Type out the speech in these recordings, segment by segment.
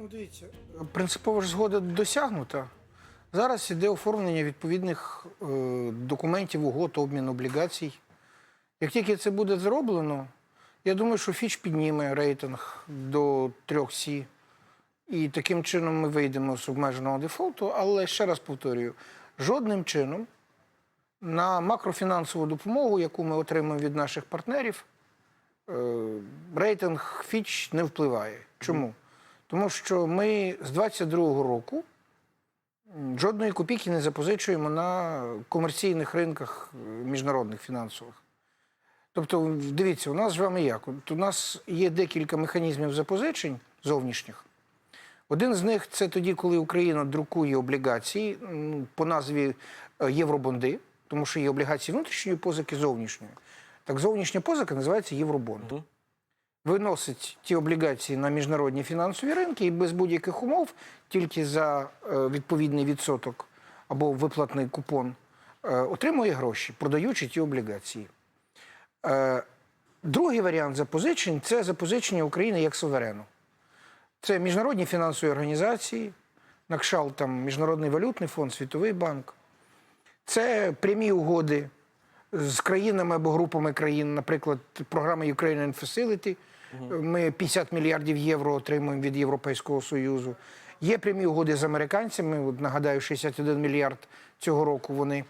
Ну, дивіться, принципова ж згода досягнута. Зараз іде оформлення відповідних е, документів, угод, обмін облігацій. Як тільки це буде зроблено, я думаю, що Фіч підніме рейтинг до 3С. І таким чином ми вийдемо з обмеженого дефолту. Але ще раз повторюю: жодним чином на макрофінансову допомогу, яку ми отримуємо від наших партнерів, е, рейтинг Фіч не впливає. Чому? Тому що ми з 22-го року жодної копійки не запозичуємо на комерційних ринках е, міжнародних фінансових. Тобто, дивіться, у нас з вами як? От у нас є декілька механізмів запозичень зовнішніх. Один з них це тоді, коли Україна друкує облігації по назві е, Євробонди, тому що є облігації внутрішньої позики, зовнішньої. Так, зовнішня позика називається Євробонд. Виносить ті облігації на міжнародні фінансові ринки і без будь-яких умов, тільки за е, відповідний відсоток або виплатний купон, е, отримує гроші, продаючи ті облігації. Е, Другий варіант запозичень це запозичення України як суверену. Це міжнародні фінансові організації, на кшалт там Міжнародний валютний фонд, Світовий банк. Це прямі угоди з країнами або групами країн, наприклад, програма Ukrainian Facility. Ми 50 мільярдів євро отримуємо від Європейського Союзу. Є прямі угоди з американцями. От, нагадаю, 61 мільярд цього року вони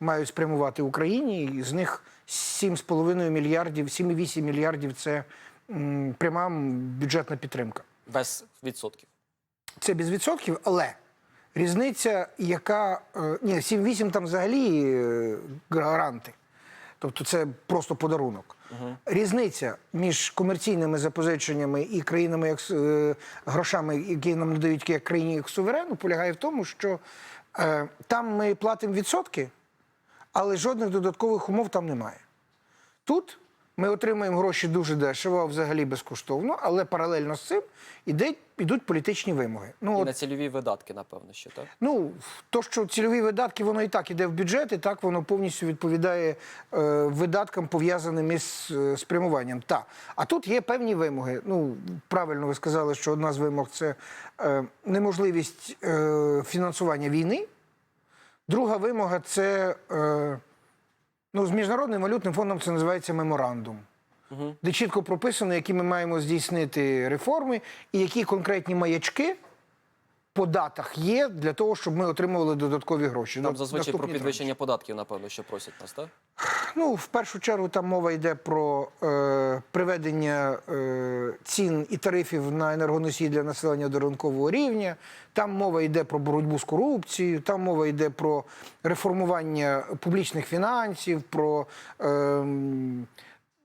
мають спрямувати Україні. І з них 7,5 мільярдів, 7,8 мільярдів це м, пряма бюджетна підтримка. Без відсотків. Це без відсотків, але різниця, яка. е, Ні, 7-8 там взагалі е, гаранти. Тобто це просто подарунок. Різниця між комерційними запозиченнями і країнами, як е, грошами, які нам надають як країні як суверену, полягає в тому, що е, там ми платимо відсотки, але жодних додаткових умов там немає. Тут ми отримуємо гроші дуже дешево, а взагалі безкоштовно, але паралельно з цим іде, йдуть політичні вимоги. Ну, І от, на цільові видатки, напевно, ще так. ну, то, що цільові видатки, воно і так іде в бюджет, і так воно повністю відповідає е, видаткам, пов'язаним із е, спрямуванням. Та. А тут є певні вимоги. Ну, правильно ви сказали, що одна з вимог це е, неможливість е, фінансування війни. Друга вимога це. Е, Ну, з міжнародним валютним фондом це називається меморандум, Угу. де чітко прописано, які ми маємо здійснити реформи і які конкретні маячки по датах є для того, щоб ми отримували додаткові гроші. Там зазвичай про підвищення податків, напевно, що просять нас, так? Ну, в першу чергу там мова йде про е, приведення е, цін і тарифів на енергоносії для населення до ринкового рівня. Там мова йде про боротьбу з корупцією, там мова йде про реформування публічних фінансів, про, е,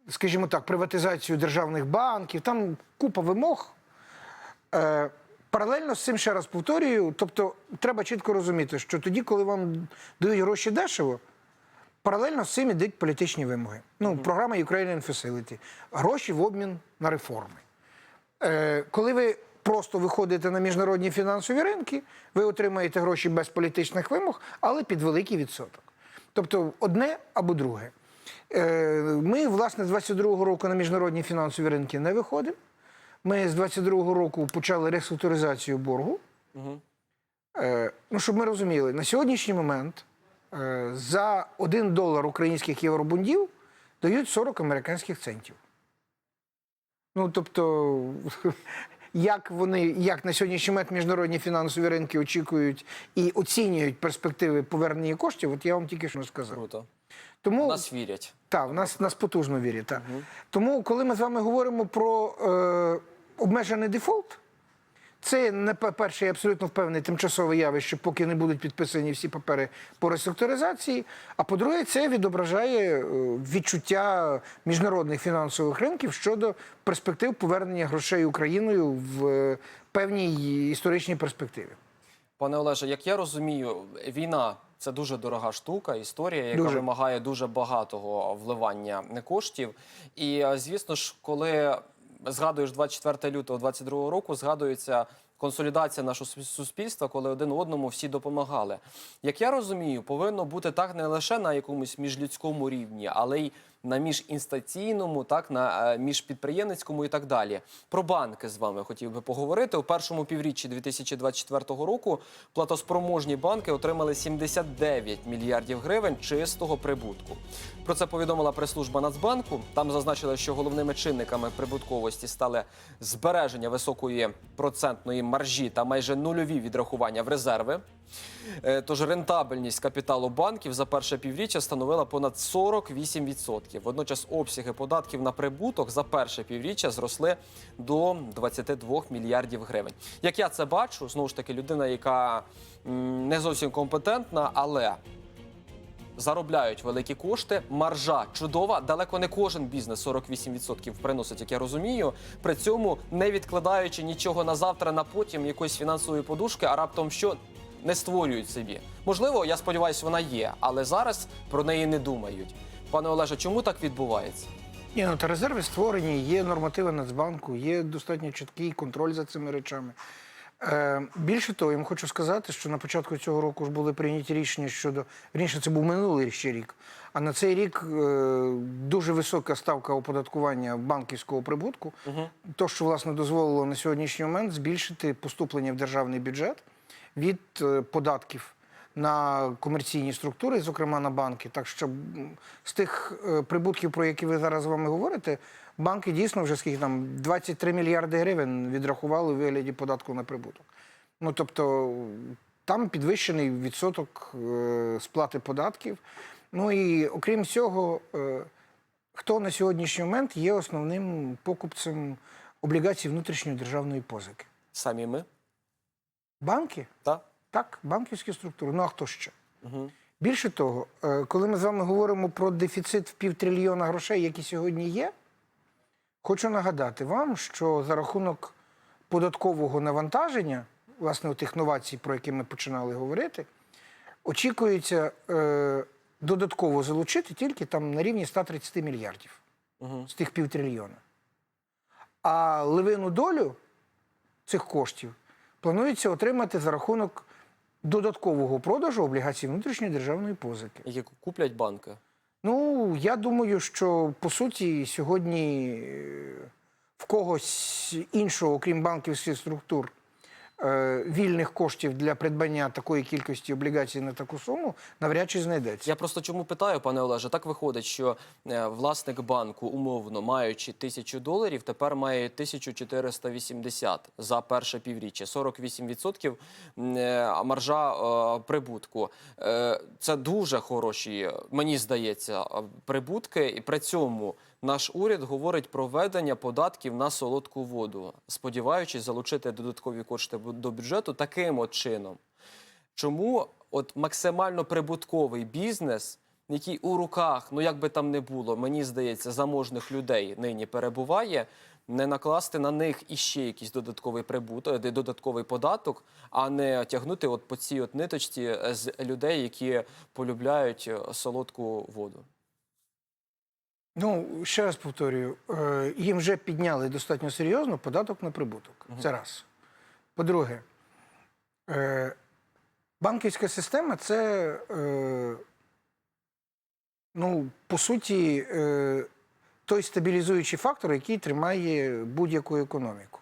скажімо так, приватизацію державних банків. Там купа вимог. Е, Паралельно з цим ще раз повторюю, тобто треба чітко розуміти, що тоді, коли вам дають гроші дешево, Паралельно з цим ідуть політичні вимоги. Ну, програма Ukrainian Facility. Гроші в обмін на реформи. Е, коли ви просто виходите на міжнародні фінансові ринки, ви отримаєте гроші без політичних вимог, але під великий відсоток. Тобто одне або друге. Е, ми, власне, з 22-го року на міжнародні фінансові ринки не виходимо. Ми з 22-го року почали реструктуризацію боргу. Угу. Е, ну, щоб ми розуміли, на сьогоднішній момент за 1 долар українських євробундів дають 40 американських центів. Ну, тобто, як вони, як на сьогоднішній момент міжнародні фінансові ринки очікують і оцінюють перспективи повернення коштів, от я вам тільки що сказав. Круто. Тому В нас вірять. так, в нас, нас потужно вірять. Так. Тому, коли ми з вами говоримо про е, обмежений дефолт, це не перше, я абсолютно впевнений, тимчасове явище, поки не будуть підписані всі папери по реструктуризації. А по-друге, це відображає е, відчуття міжнародних фінансових ринків щодо перспектив повернення грошей Україною в е, певній історичній перспективі. Пане Олеже, як я розумію, війна це дуже дорога штука, історія, яка Дуже. вимагає дуже багатого вливання коштів. І е, звісно ж, коли згадуєш 24 лютого 22 року, згадується. Консолідація нашого су- суспільства, коли один одному всі допомагали. Як я розумію, повинно бути так не лише на якомусь міжлюдському рівні, але й на міжінстаційному, так на е, міжпідприємницькому і так далі. Про банки з вами хотів би поговорити. У першому півріччі 2024 року платоспроможні банки отримали 79 мільярдів гривень чистого прибутку. Про це повідомила прес-служба Нацбанку. Там зазначили, що головними чинниками прибутковості стали збереження високої процентної маржі та майже нульові відрахування в резерви. Е, Тож рентабельність капіталу банків за перше півріччя становила понад 48%. Водночас обсяги податків на прибуток за перше півріччя зросли до 22 мільярдів гривень. Як я це бачу, знову ж таки, людина, яка не зовсім компетентна, але заробляють великі кошти. Маржа чудова. Далеко не кожен бізнес 48% приносить, як я розумію. При цьому не відкладаючи нічого на завтра, на потім якоїсь фінансової подушки, а раптом що не створюють собі. Можливо, я сподіваюся, вона є, але зараз про неї не думають. Пане Олеже, чому так відбувається? Ні, ну та резерви створені, є нормативи Нацбанку, є достатньо чіткий контроль за цими речами. Е, більше того, я вам хочу сказати, що на початку цього року ж були прийняті рішення щодо раніше це був минулий ще рік. А на цей рік е, дуже висока ставка оподаткування банківського прибутку, то що власне дозволило на сьогоднішній момент збільшити поступлення в державний бюджет від е, податків на комерційні структури, зокрема на банки. Так що з тих е, прибутків, про які ви зараз з вами говорите, банки дійсно вже скільки там 23 мільярди гривень відрахували у вигляді податку на прибуток. Ну тобто там підвищений відсоток е, сплати податків. Ну і окрім цього, хто на сьогоднішній момент є основним покупцем облігацій внутрішньої державної позики? Самі ми? Банки? Так? Так, банківські структури. Ну а хто ще? Угу. Більше того, е, коли ми з вами говоримо про дефіцит в півтрильйона грошей, які сьогодні є, хочу нагадати вам, що за рахунок податкового навантаження, власне, тих новацій, про які ми починали говорити, очікується е, додатково залучити тільки там на рівні 130 мільярдів Угу. з тих півтрильйона. А левину долю цих коштів планується отримати за рахунок додаткового продажу облігацій внутрішньої державної позики. Які куплять банки? Ну, я думаю, що по суті сьогодні е, в когось іншого, окрім банківських структур, вільних коштів для придбання такої кількості облігацій на таку суму навряд чи знайдеться. Я просто чому питаю, пане Олеже, так виходить, що е, власник банку, умовно маючи тисячу доларів, тепер має 1480 за перше півріччя, 48% е, маржа е, прибутку. Е, Це дуже хороші, мені здається, е, прибутки. І при цьому наш уряд говорить про введення податків на солодку воду, сподіваючись залучити додаткові кошти до бюджету таким от чином. Чому от максимально прибутковий бізнес, який у руках, ну як би там не було, мені здається, заможних людей нині перебуває, не накласти на них іще якийсь додатковий прибуток, е, додатковий податок, а не тягнути от по цій от ниточці е, з людей, які полюбляють е, солодку воду. Ну, ще раз повторюю, е, їм вже підняли достатньо серйозно податок на прибуток. Це раз. По-друге, е, банківська система це, е, ну, по суті, той стабілізуючий фактор, який тримає будь-яку економіку.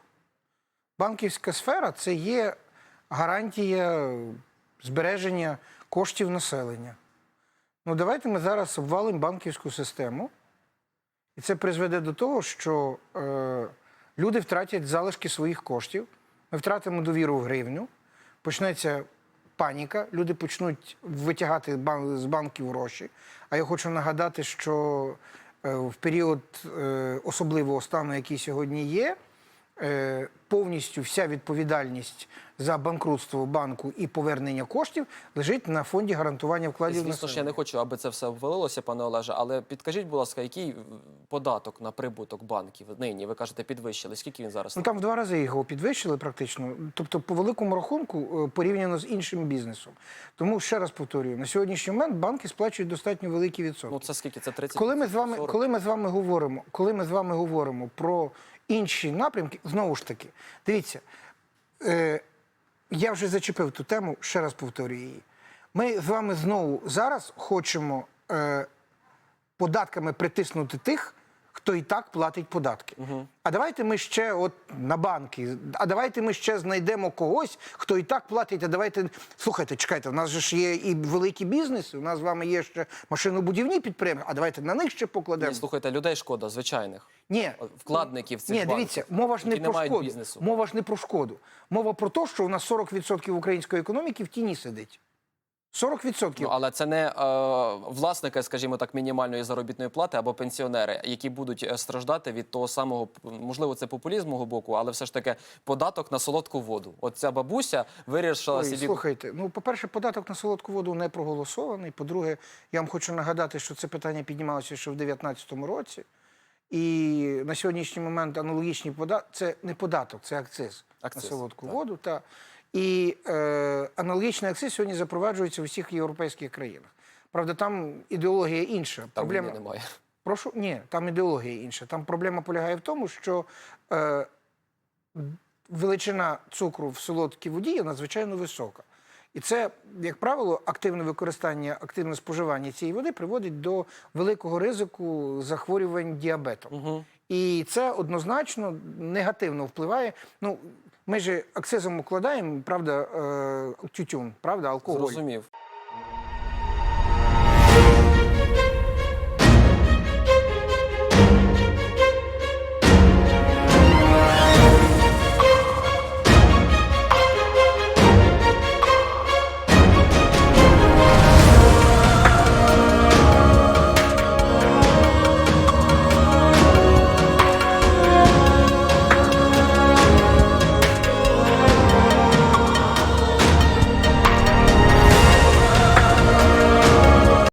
Банківська сфера це є гарантія збереження коштів населення. Ну, давайте ми зараз обвалимо банківську систему. І це призведе до того, що е, люди втратять залишки своїх коштів, ми втратимо довіру в гривню, почнеться паніка, люди почнуть витягати бан- з банків гроші. А я хочу нагадати, що е, в період е, особливого стану, який сьогодні є, повністю вся відповідальність за банкрутство банку і повернення коштів лежить на фонді гарантування вкладів. Звісно ж, я не хочу, аби це все обвалилося, пане Олеже, але підкажіть, будь ласка, який е, податок на прибуток банків нині? Ви кажете, підвищили. Скільки він зараз? Ну там в два рази його підвищили практично. Тобто, по великому рахунку, е, порівняно з іншим бізнесом. Тому ще раз повторюю: на сьогоднішній момент банки сплачують достатньо великі відсотки. Ну це скільки? Це 30? коли ми з вами, 40? коли ми з вами говоримо, коли ми з вами говоримо про інші напрямки, знову ж таки, дивіться, е, я вже зачепив ту тему, ще раз повторюю її. Ми з вами знову зараз хочемо. Е, податками притиснути тих, хто і так платить податки. А давайте ми ще от на банки, а давайте ми ще знайдемо когось, хто і так платить. А давайте слухайте, чекайте, у нас же ж є і великі бізнеси. У нас з вами є ще машинобудівні підприємства. А давайте на них ще покладемо. Ні, слухайте, людей шкода, звичайних. Ні, Вкладників цих ні, банків, дивіться, мова ж не про шкоду. бізнесу. Мова ж не про шкоду. Мова про те, що у нас 40% української економіки в тіні сидить. 40%. Ну, але це не е, власники, скажімо так, мінімальної заробітної плати або пенсіонери, які будуть е, страждати від того самого, можливо, це популізм мого боку, але все ж таки податок на солодку воду. От ця бабуся вирішила Ой, собі. слухайте, ну, по-перше, податок на солодку воду не проголосований. По-друге, я вам хочу нагадати, що це питання піднімалося ще в 2019 році. І на сьогоднішній момент аналогічні податки це не податок, це акциз, Акциз, на солодку так. воду. Та. І е, аналогічний акциз сьогодні запроваджується в усіх європейських країнах. Правда, там ідеологія інша. Там Проблема... немає. Прошу, ні, там ідеологія інша. Там проблема полягає в тому, що е, величина цукру в солодкій воді є надзвичайно висока. І це, як правило, активне використання, активне споживання цієї води приводить до великого ризику захворювань діабетом. Угу. І це однозначно негативно впливає. Ну, ми ж акцизом укладаємо, правда, е, тютюн, правда, алкоголь. Зрозумів.